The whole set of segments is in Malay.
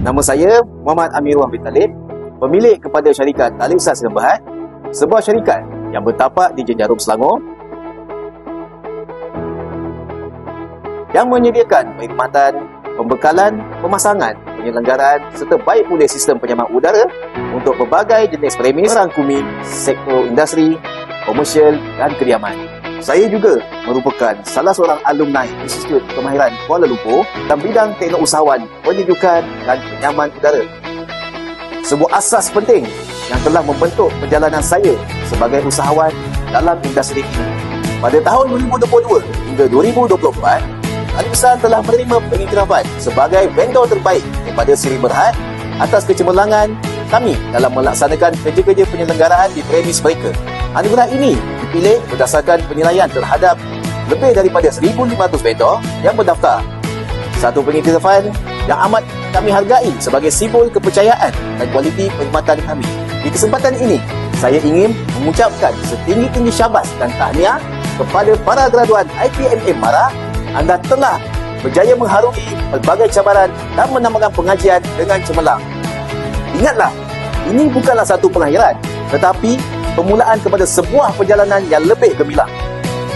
Nama saya Muhammad Amirul bin Talib, pemilik kepada syarikat Talib dan Berhad, sebuah syarikat yang bertapak di Jenjarum Selangor yang menyediakan perkhidmatan, pembekalan, pemasangan, penyelenggaraan serta baik pula sistem penyaman udara untuk pelbagai jenis premis merangkumi sektor industri, komersial dan kediaman. Saya juga merupakan salah seorang alumni Institut Kemahiran Kuala Lumpur dalam bidang teknik usahawan penyejukan dan penyaman udara. Sebuah asas penting yang telah membentuk perjalanan saya sebagai usahawan dalam industri ini. Pada tahun 2022 hingga 2024, Ali Besar telah menerima pengiktirafan sebagai vendor terbaik daripada Seri Berhad atas kecemerlangan kami dalam melaksanakan kerja-kerja penyelenggaraan di premis mereka. Anugerah ini dipilih berdasarkan penilaian terhadap lebih daripada 1,500 vendor yang berdaftar. Satu pengiktirafan yang amat kami hargai sebagai simbol kepercayaan dan kualiti perkhidmatan kami. Di kesempatan ini, saya ingin mengucapkan setinggi-tinggi syabas dan tahniah kepada para graduan IPMM Mara anda telah berjaya mengharungi pelbagai cabaran dan menambahkan pengajian dengan cemerlang. Ingatlah, ini bukanlah satu pengakhiran, tetapi permulaan kepada sebuah perjalanan yang lebih gemilang.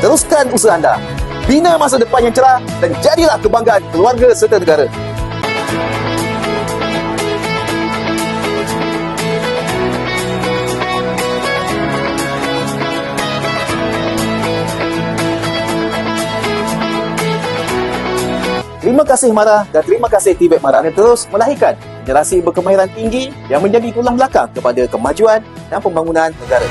Teruskan usaha anda, bina masa depan yang cerah dan jadilah kebanggaan keluarga serta negara. Terima kasih Mara dan terima kasih Tibet Mara yang terus melahirkan generasi berkemahiran tinggi yang menjadi tulang belakang kepada kemajuan dan pembangunan negara.